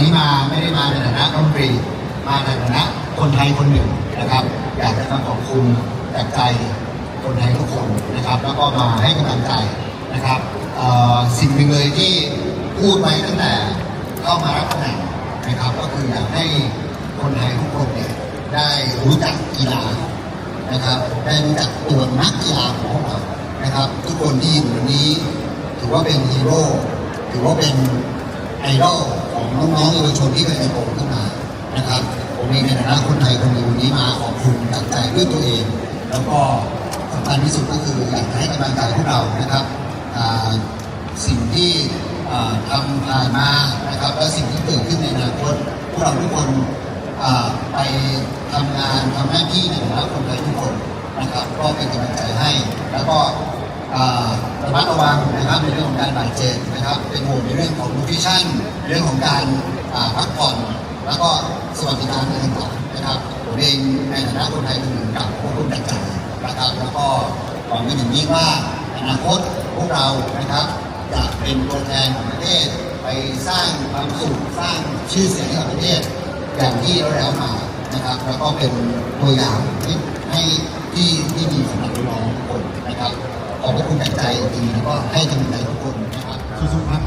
นี้มาไม่ได้มาในฐานะรัฐมนตรีมาในฐานะคนไทยคนหนึ่งนะครับ อยากจะมาขอบคุณจากใจคนไทยทุกคนนะครับ แล้วก็มาให้กำลังใจนะครับสิ่งหนึ่งเลยที่พูดไว้ตั้งแต่เข้ามารับตำแหน่งนะครับ ก็คืออยากให้คนไทยทุกคนเนี่ยได้รู้จักกีฬานะครับ ได้รู้จักตัวนักกีฬาของพวกเรานะครับ ทุกคนที่อยู่วันนี้ ถือว่าเป็นฮีโร่ถือว่าเป็น ไอดอลของน้องๆเยาวชนที่เคยโตขึ้นมานะครับ ผมเองในฐานะคนไทยคนหนึ่งวันนี้มาขอบคุณจากใจด้วยตัวเอง แล้วก็สำคัญที่สุดก็คืออยากจะให้กำลังใจพวกเรานะครับสิ่งที่ทำผ่านมานะครับและสิ่งที่เกิดขึ้นในอนาคตพวกเราทุกคนไปทำงานทำหน้าที่ในฐานะคนไทยทุกคนนะครับ ก็เป็นกำลังใจให้แล้วก็ ระมัดระวังนะครับในเรื่องของการบาดเจ็บนะครับ เป็นห่วงในเรื่องของนูทริชั่นเรื่องของการพักผ่อน แล้วก็สวัสดิการต่างๆนะครับผมเองในฐานะคนไทยคนหนึ่งกับพวกคุณจากใจนะครับแล้วก็หวังเป็นอย่างยิ่งว่าอนาคตพวกเรานะครับจะเป็นตัวแทนของประเทศไปสร้างความสุขสร้างชื่อเสียงให้กับประเทศอย่างที่เราแล้วมานะครับ แล้วก็เป็นตัวอย่างให้ให้ที่ที่ดีสำหรับ แล้วก็ให้กำลังใจทุกคนนะครับสู้ๆครับ